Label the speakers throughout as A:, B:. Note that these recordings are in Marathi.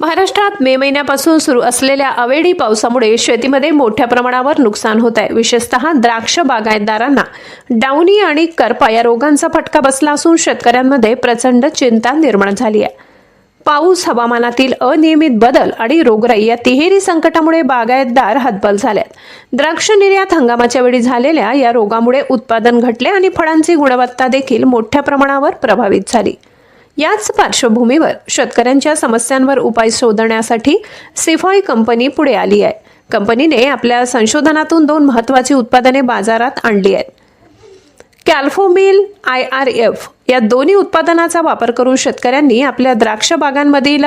A: महाराष्ट्रात मे महिन्यापासून सुरू असलेल्या अवेळी पावसामुळे शेतीमध्ये मोठ्या प्रमाणावर नुकसान होत आहे. विशेषतः द्राक्ष बागायतदारांना डाउनी आणि करपा या रोगांचा फटका बसला असून शेतकऱ्यांमध्ये प्रचंड चिंता निर्माण झाली आहे. पाऊस हवामानातील अनियमित बदल आणि रोगराई या तिहेरी संकटामुळे बागायतदार हतबल झालेत. द्राक्ष निर्यात हंगामाच्या वेळी झालेल्या या रोगामुळे उत्पादन घटले आणि फळांची गुणवत्ता देखील मोठ्या प्रमाणावर प्रभावित झाली. याच पार्श्वभूमीवर शेतकऱ्यांच्या समस्यांवर उपाय शोधण्यासाठी सिफॉय कंपनी पुढे आली आहे. कंपनीने आपल्या संशोधनातून दोन महत्त्वाची उत्पादने बाजारात आणली आहेत. कॅल्फोमिल आय आर एफ या दोन्ही उत्पादनाचा वापर करून शेतकऱ्यांनी आपल्या द्राक्ष बागांमधील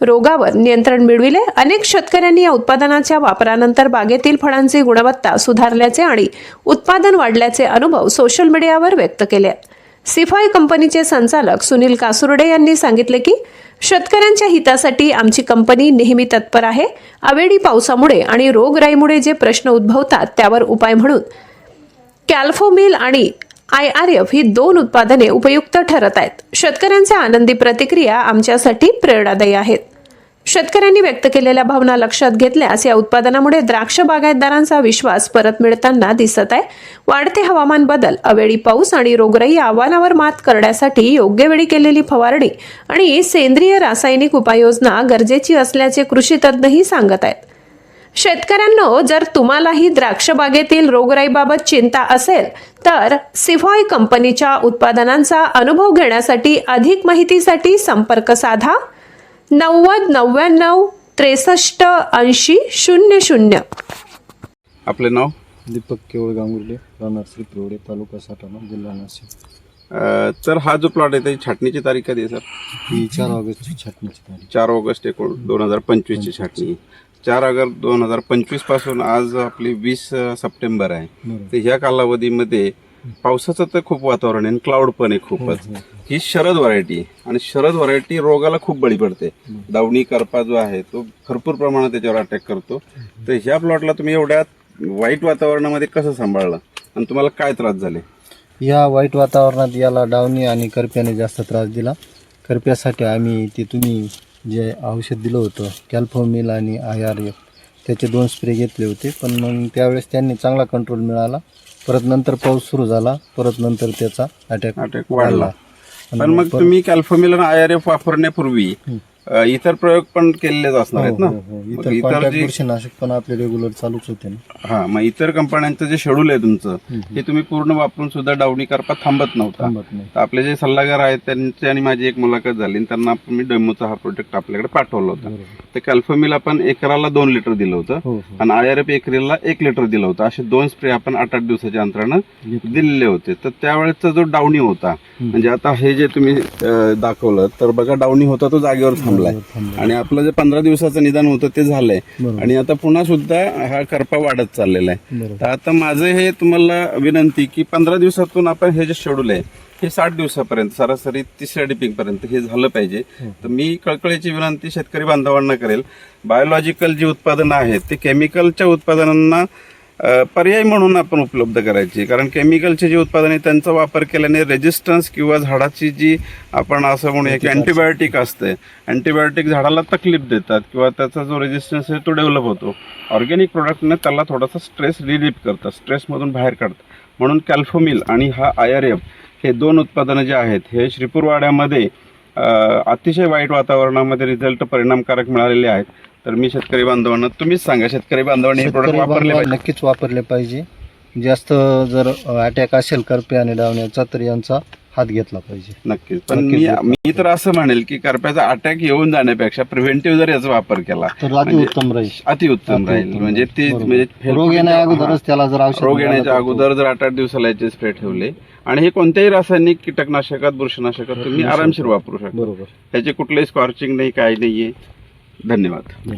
A: रोगावर नियंत्रण मिळविले. अनेक शेतकऱ्यांनी या उत्पादनाच्या वापरानंतर बागेतील फळांची गुणवत्ता सुधारल्याचे आणि उत्पादन वाढल्याचे अनुभव सोशल मीडियावर व्यक्त केले आहेत. सिफाय कंपनीचे संचालक सुनील कासुर्डे यांनी सांगितले की शेतकऱ्यांच्या हितासाठी आमची कंपनी नेहमी तत्पर आहे. अवेळी पावसामुळे आणि रोगराईमुळे जे प्रश्न उद्भवतात त्यावर उपाय म्हणून कॅल्फोमिल आणि आय आर एफ ही दोन उत्पादने उपयुक्त ठरत आहेत. शेतकऱ्यांच्या आनंदी प्रतिक्रिया आमच्यासाठी प्रेरणादायी आहेत. शेतकऱ्यांनी व्यक्त केलेल्या भावना लक्षात घेतल्यास या उत्पादनामुळे द्राक्ष बागायतदारांचा विश्वास परत मिळताना दिसत आहे. वाढते हवामान बदल अवेळी पाऊस आणि रोगराई आव्हानावर मात करण्यासाठी योग्य वेळी केलेली फवारणी आणि सेंद्रिय रासायनिक उपाययोजना गरजेची असल्याचे कृषी तज्ज्ञही सांगत आहेत. शेतकऱ्यांनो जर तुम्हालाही द्राक्ष बागेतील रोगराईबाबत चिंता असेल तर सिफॉय कंपनीच्या उत्पादनांचा अनुभव घेण्यासाठी अधिक माहितीसाठी संपर्क साधा. नव्वद नव्याण्णव त्रेसष्ट ऐंशी शून्य शून्य.
B: आपले नाव?
C: दीपक केवळ गांगुर्डे राहणार श्री पिवडे तालुका साठाणा जिल्हा नाशिक.
B: अ, तर हा जो प्लॉट आहे त्याची छाटणीची तारीख कधी आहे सर?
C: ही चार ऑगस्टची छाटणीची तारीख.
B: चार ऑगस्ट एकूण दोन हजार पंचवीसची छाटणी. चार ऑगस्ट दोन हजार पंचवीसपासून आज आपली वीस अ, सप्टेंबर आहे.
C: बरोबर.
B: तर ह्या कालावधीमध्ये पावसाचं तर खूप वातावरण आहे आणि क्लाउड पण आहे खूपच. ही शरद व्हरायटी आणि शरद व्हरायटी रोगाला खूप बळी पडते. दावणी करपा जो आहे तो भरपूर प्रमाणात त्याच्यावर अटॅक करतो. तर ह्या प्लॉटला तुम्ही एवढ्या वाईट वातावरणामध्ये कसं सांभाळलं? आणि तुम्हाला काय त्रास झाले?
C: या वाईट वातावरणात याला डावणी आणि करप्याने जास्त त्रास दिला. करप्यासाठी आम्ही ते तुम्ही जे औषध दिलं होतं कॅल्फोमिल आणि आय आर एफ त्याचे दोन स्प्रे घेतले होते. पण मग त्यावेळेस त्यांनी चांगला कंट्रोल मिळाला. परत नंतर पाऊस सुरू झाला परत नंतर त्याचा अटॅक
B: अटॅक वाढला. पण मग तुम्ही कॅल्फोमिल आणि आय आर एफ वापरण्यापूर्वी अ, इतर प्रयोग पण केलेलेच असणार आहेत ना. मग
C: इतर
B: इतर
C: कॉन्टॅक्ट
B: जे
C: बुरशीनाशक पण आपले रेग्युलर चालूच होते ना.
B: हा मग इतर कंपन्यांचं जे शेड्यूल आहे तुमचं हे तुम्ही पूर्ण वापरून सुद्धा डावणी करपा थांबत नव्हता.
C: थांबत नाही.
B: तर आपले जे सल्लागार आहेत त्यांची आणि माझी एक मुलाखत झाली आणि त्यांना आपण मी डेमोचा हा प्रोजेक्ट आपल्याकडे पाठवला होता. तर कॅल्फोमिल आपण एकराला दोन लिटर दिलं होतं
C: हो हो.
B: आणि आय आर एफ एकरीला एक लिटर दिलं होतं. असे दोन स्प्रे आपण आठ आठ दिवसाच्या अंतरानं दिलेले होते. तर त्यावेळेसचा जो डावणी होता म्हणजे आता हे जे तुम्ही अं, दाखवलं तर बघा डावणी होता तो जागेवर थांबलाय. आणि आपलं जे पंधरा दिवसाचं निदान होतं ते झालंय. आणि आता पुन्हा सुद्धा हा करपा वाढत चाललेला आहे. तर आता माझं हे तुम्हाला विनंती की पंधरा दिवसातून आपण हे जे शेड्यूल आहे हे साठ दिवसापर्यंत सरासरी तिसऱ्या डिपिंग पर्यंत हे झालं पाहिजे. तर मी कळकळीची विनंती शेतकरी बांधवांना करेल. बायोलॉजिकल जी उत्पादनं आहेत ते केमिकलच्या उत्पादनांना पर्याय म्हणून आपण उपलब्ध करायची. कारण केमिकलचे जे उत्पादन आहे त्यांचा वापर केल्याने रेजिस्टन्स किंवा झाडाची जी आपण असं म्हणूया की अँटीबायोटिक असते. अँटीबायोटिक झाडाला तकलीफ देतात किंवा त्याचा जो रेजिस्टन्स आहे तो डेव्हलप होतो. ऑर्गॅनिक प्रोडक्टने त्याला थोडासा स्ट्रेस रिलीफ करतात. स्ट्रेसमधून बाहेर काढतात. म्हणून कॅल्फोमिल आणि हा आय आर एफ हे दोन उत्पादनं जे आहेत हे श्रीपूरवाड्यामध्ये अतिशय वाईट वातावरणामध्ये रिझल्ट परिणामकारक मिळालेले आहेत. तर मी शेतकरी बांधवांना तुम्हीच सांगा शेतकरी बांधवांनी हे प्रोडक्ट
C: शेतकरी
B: वापरले
C: बांधवांनी
B: पाहिजे.
C: नक्कीच वापरले पाहिजे. जास्त जर अटॅक असेल करपे आणि डावण्याचा तर यांचा हात घेतला पाहिजे.
B: नक्कीच. पण
C: नक्कीच
B: मी तर असं म्हणेल की करप्याचा अटॅक येऊन जाण्यापेक्षा प्रिव्हेंटिव्ह जर याचा वापर केला
C: तर अति उत्तम राहील.
B: अतिउत्तम राहील.
C: अतिउत्तम
B: म्हणजे ते
C: बरोबर.
B: म्हणजे
C: रोग येण्या अगोदरच त्याला जर औषध
B: रोग
C: मिळालं
B: येण्याच्या
C: तो-
B: अगोदर जर आठ आठ दिवसाला याचे स्प्रे ठेवले आणि हे कोणत्याही रासायनिक कीटकनाशकात बुरशीनाशकात तुम्ही आरामशीर वापरू शकता.
C: बरोबर.
B: त्याचे कुठलेही स्कॉर्चिंग नाही काही नाहीये. धन्यवाद.